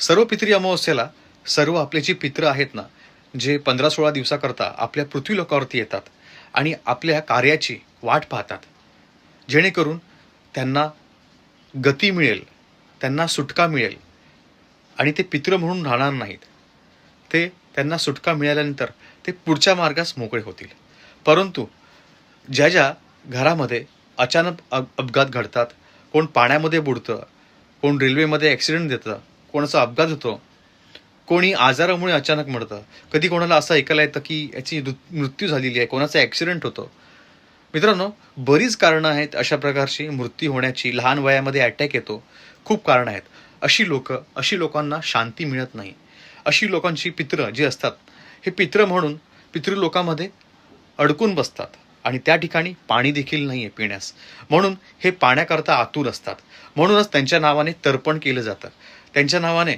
सर्व पितरी अमावस्येला सर्व आपले जी पित्र आहेत ना जे पंधरा सोळा दिवसाकरता आपल्या पृथ्वी लोकावरती येतात आणि आपल्या कार्याची वाट पाहतात. जेणेकरून त्यांना गती मिळेल त्यांना सुटका मिळेल आणि ते पित्र म्हणून राहणार नाहीत. ते त्यांना सुटका मिळाल्यानंतर ते पुढच्या मार्गास मोकळे होतील. परंतु ज्या ज्या घरामध्ये अचानक अप अपघात घडतात कोण पाण्यामध्ये बुडतं कोण रेल्वेमध्ये ॲक्सिडेंट देतं कोणाचा अपघात होतो कोणी आजारामुळे अचानक मरतं कधी कोणाला असं ऐकायला येतं की याची मृत्यू झालेली आहे कोणाचा ॲक्सिडेंट होतो. मित्रांनो बरीच कारणं आहेत अशा प्रकारची मृत्यू होण्याची लहान वयामध्ये अटॅक येतो खूप कारणं आहेत. अशी लोक अशी लोकांना शांती मिळत नाही. अशी लोकांची पित्र जी असतात हे पित्र म्हणून पितृलोकामध्ये अडकून बसतात. आणि त्या ठिकाणी पाणी देखील नाही आहे पिण्यास. म्हणून हे पाण्याकरता आतुर असतात. म्हणूनच त्यांच्या नावाने तर्पण केलं जातं. त्यांच्या नावाने